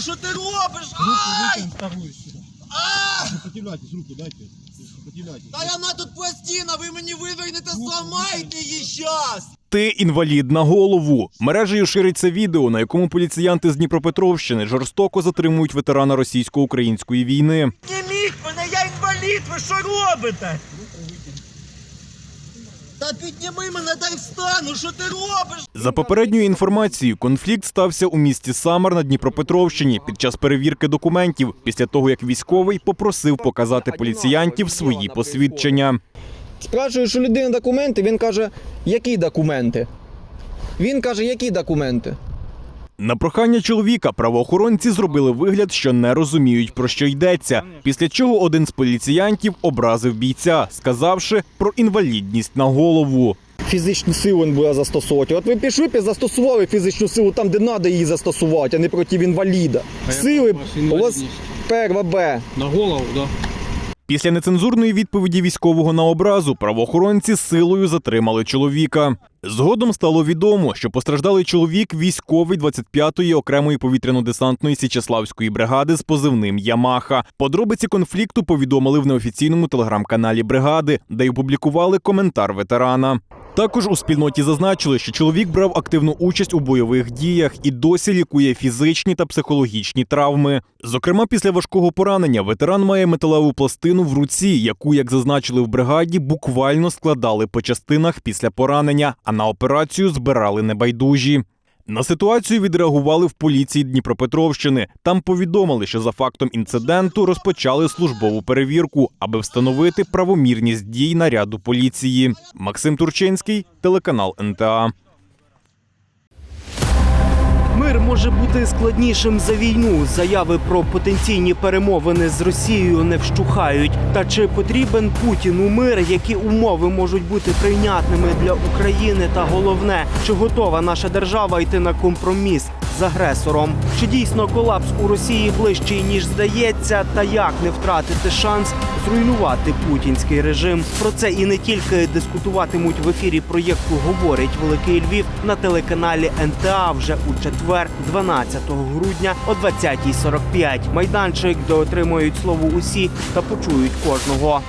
що ти робиш? Руку Ай! вторую сюда. Сопротивляйтесь, руки дайте. Сопротивляйтесь. Та вона тут пластина, ви мені вивернете, зламайте її щас! Ти інвалід на голову. Мережею шириться відео, на якому поліціянти з Дніпропетровщини жорстоко затримують ветерана російсько-української війни. Підніміть мене, я інвалід, ви що робите? Та підніми мене, дай встану, що ти робиш? За попередньою інформацією, конфлікт стався у місті Самар на Дніпропетровщині під час перевірки документів, після того як військовий попросив показати поліціянтів свої посвідчення. Спрашую, що людина документи, він каже, які документи? Він каже, які документи? На прохання чоловіка правоохоронці зробили вигляд, що не розуміють про що йдеться. Після чого один з поліціянтів образив бійця, сказавши про інвалідність на голову. Фізичну силу він буде застосовувати. От ви пішли б і застосували фізичну силу там, де треба її застосувати, а не проти інваліда. Сили у вас перва Б. На голову, да. Після нецензурної відповіді військового на образу правоохоронці силою затримали чоловіка. Згодом стало відомо, що постраждалий чоловік військовий 25-ї окремої повітряно-десантної Січеславської бригади з позивним Ямаха. Подробиці конфлікту повідомили в неофіційному телеграм-каналі бригади, де й опублікували коментар ветерана. Також у спільноті зазначили, що чоловік брав активну участь у бойових діях і досі лікує фізичні та психологічні травми. Зокрема, після важкого поранення ветеран має металеву пластину в руці, яку, як зазначили в бригаді, буквально складали по частинах після поранення, а на операцію збирали небайдужі. На ситуацію відреагували в поліції Дніпропетровщини. Там повідомили, що за фактом інциденту розпочали службову перевірку, аби встановити правомірність дій наряду поліції. Максим Турчинський, телеканал НТА. Може бути складнішим за війну. Заяви про потенційні перемовини з Росією не вщухають. Та чи потрібен Путіну мир, які умови можуть бути прийнятними для України? Та головне, чи готова наша держава йти на компроміс з агресором? Чи дійсно колапс у Росії ближчий ніж здається? Та як не втратити шанс зруйнувати путінський режим? Про це і не тільки дискутуватимуть в ефірі проєкту Говорить Великий Львів на телеканалі НТА вже у четвер, 12 грудня о 20.45. Майданчик, де отримують слово усі та почують кожного.